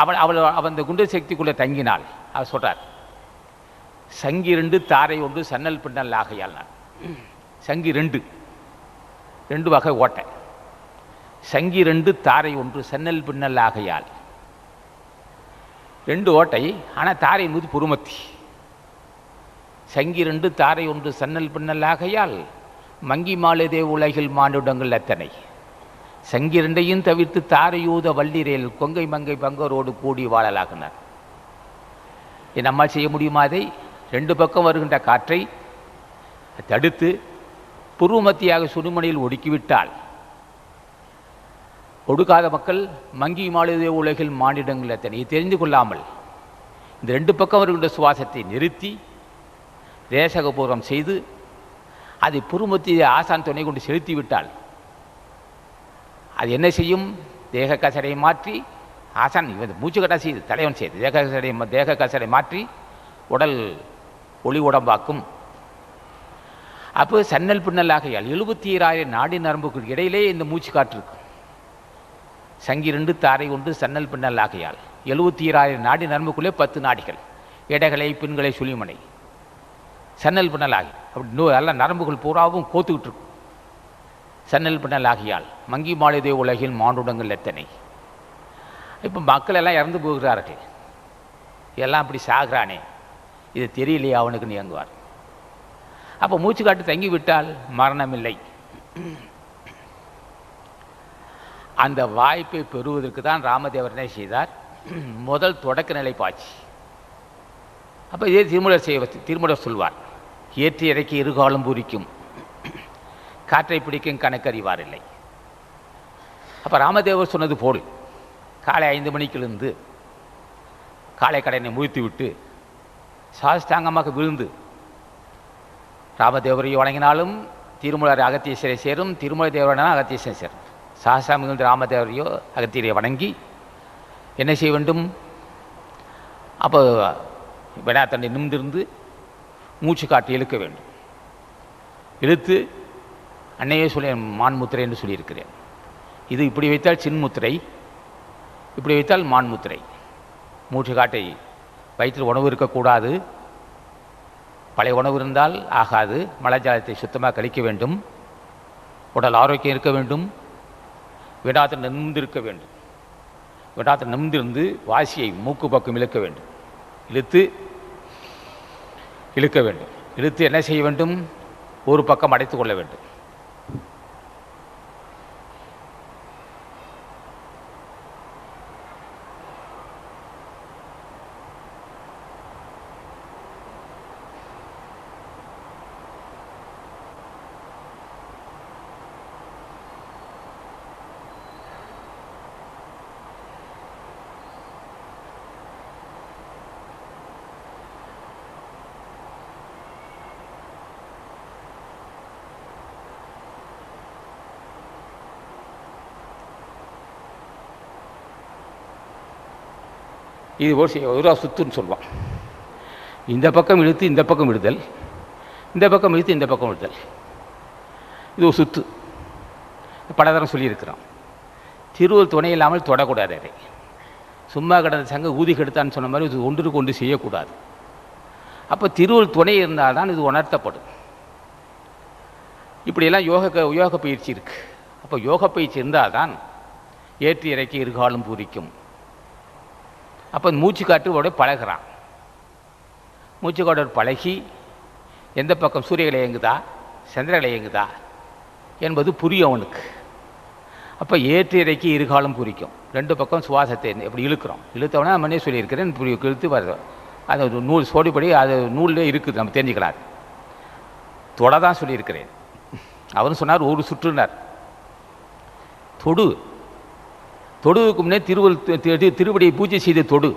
அவள் அவள் அந்த குண்டு சக்திக்குள்ளே தங்கினாள். அவர் சொல்கிறார் சங்கி ரெண்டு தாரை ஒன்று சன்னல் பின்னல் ஆகையால் நான். சங்கி ரெண்டு. ரெண்டு வகை ஓட்டை. சங்கி ரெண்டு தாரை ஒன்று சன்னல் பின்னல் ஆகையால். ரெண்டு ஓட்டை ஆனால் தாரை என்பது பொறுமத்தி. சங்கி ரெண்டு தாரை ஒன்று சன்னல் பின்னல் ஆகையால் மங்கி மாலுதே உலகில் மானுடங்கள் எத்தனை சங்கிரண்டையும் தவிர்த்து தாரையூத வள்ளிரேல் கொங்கை மங்கை பங்கரோடு கூடி வாழலாகினார். இது நம்மால் செய்ய முடியுமா அதை? ரெண்டு பக்கம் வருகின்ற காற்றை தடுத்து புருவமத்தியாக சுடுமணியில் ஒடுக்கிவிட்டால் ஒடுக்காத மக்கள் மங்கி மாளிகை உலகில் மானிடங்கள் எத்தனை தெரிந்து கொள்ளாமல் இந்த ரெண்டு பக்கம் வருகின்ற சுவாசத்தை நிறுத்தி தேசகபூர்வம் செய்து அதை புருமத்திய ஆசான் துணை கொண்டு செலுத்திவிட்டால் விட்டால் அது என்ன செய்யும்? தேக கசரை மாற்றி ஆசான் இவன் மூச்சு கட்டா செய்து தலைவன் செய்து தேக கசரை தேக கசரை மாற்றி உடல் ஒளி உடம்பாக்கும். அப்போ சன்னல் பின்னலாகையால் எழுபத்தி ஏழாயிரம் நாடி நரம்புக்கு இடையிலே இந்த மூச்சு காற்று இருக்கும். சங்கி ரெண்டு தாரை ஒன்று சன்னல் பின்னல் ஆகையால் எழுபத்தி ஏழாயிரம் நாடி நரம்புக்குள்ளே பத்து நாடிகள் இடைகளை பின்களை சுழிமனை. சன்னல் பின்னல் ஆகி அப்படி நோ எல்லாம் நரம்புகள் பூராவும் கோத்துக்கிட்டு இருக்கும். சன்னல் பின்னல் ஆகியால் மங்கி மாளிகை உலகில் மானுடங்கள் எத்தனை? இப்போ மக்கள் எல்லாம் இறந்து போகிறார்கள். எல்லாம் அப்படி சாகிறானே. இது தெரியலையே அவனுக்குன்னு இயங்குவார் அப்போ மூச்சு காட்டு தங்கி விட்டால் மரணமில்லை. அந்த வாய்ப்பை பெறுவதற்கு தான் ராமதேவர் என்ன செய்தார்? முதல் தொடக்க நிலை பாய்ச்சி. அப்போ இதே திருமுடர் செய்வ திருமுடர் சொல்வார் ஏற்றி இறக்கி இருகாலம் பூரிக்கும். காற்றை பிடிக்கும் கணக்கறிவார் இல்லை அப்போ ராமதேவர் சொன்னது போல் காலை ஐந்து மணிக்கிலிருந்து காலை கடனை முடித்து விட்டு சாஸ்தாங்கமாக விழுந்து ராமதேவரை வணங்கினாலும் திருமலர் அகத்தீஸ்வரை சேரும் திருமலை தேவரனா அகத்தீஸ்வரன் சேரும். சாஸ்தா ராமதேவரையோ அகத்தியரை வணங்கி என்ன செய்ய வேண்டும்? அப்போ வினாத்தண்டை நிமிர்ந்திருந்து மூச்சு காட்டி இழுக்க வேண்டும். இழுத்து அன்னையே சொல்லி மான்முத்திரை என்று சொல்லியிருக்கிறேன். இது இப்படி வைத்தால் சின்முத்திரை இப்படி வைத்தால் மான்முத்திரை மூச்சு காட்டை வயிற்றில் உணவு இருக்கக்கூடாது. பழைய உணவு இருந்தால் ஆகாது. மலஜாலத்தை சுத்தமாக கழிக்க வேண்டும். உடல் ஆரோக்கியம் இருக்க வேண்டும். விடாத்த நிமிர்ந்திருக்க வேண்டும். விடாத்த நிமிர்ந்திருந்து வாசியை மூக்கு பக்கம் இழுக்க வேண்டும். இழுத்து இழுக்க வேண்டும். இழுத்து என்ன செய்ய வேண்டும்? ஒரு பக்கம் அடைத்து கொள்ள வேண்டும். இது ஒரு சி- ஒரு சுத்துன்னு சொல்லுவான். இந்த பக்கம் இழுத்து இந்த பக்கம் விடுதல் இந்த பக்கம் இழுத்து இந்த பக்கம் விடுதல் இது ஒரு சுத்து. பலதரம் சொல்லியிருக்கிறோம் திருவள் துணை இல்லாமல் தொடக்கூடாது அதை. சும்மா கிடந்த சங்க ஊதி கெடுத்தான்னு சொன்ன மாதிரி இது ஒன்றுக்கு ஒன்று செய்யக்கூடாது. அப்போ திருவள் துணை இருந்தால் தான் இது உணர்த்தப்படும். இப்படியெல்லாம் யோக யோக பயிற்சி இருக்குது அப்போ யோக பயிற்சி இருந்தால் தான் ஏற்றி இறக்கி இருகாலும் பூரிக்கும். அப்போ மூச்சு காற்றோட பழகுறான். மூச்சு காற்றோட பழகி எந்த பக்கம் சூரியகளை இயங்குதா? சந்திரகளை இயங்குதா? என்பது புரியும் அவனுக்கு. அப்போ ஏற்று இறக்கி இருகாலம் குறிக்கும். ரெண்டு பக்கம் சுவாசத்தை எப்படி இழுக்கிறோம். இழுத்தவனே நம்மனே சொல்லியிருக்கிறேன் புரிய இழுத்து வருது அது ஒரு நூல் சோடிப்படி அது நூலில் இருக்குது நம்ம தெரிஞ்சுக்கலாம். தொட தான் சொல்லியிருக்கிறேன். அவரும் சொன்னார் ஒரு சுற்றுனார் தொடு. தொடுவுக்கு முன்னே திருவள்ளு திருவடியை பூஜை செய்து தொடு.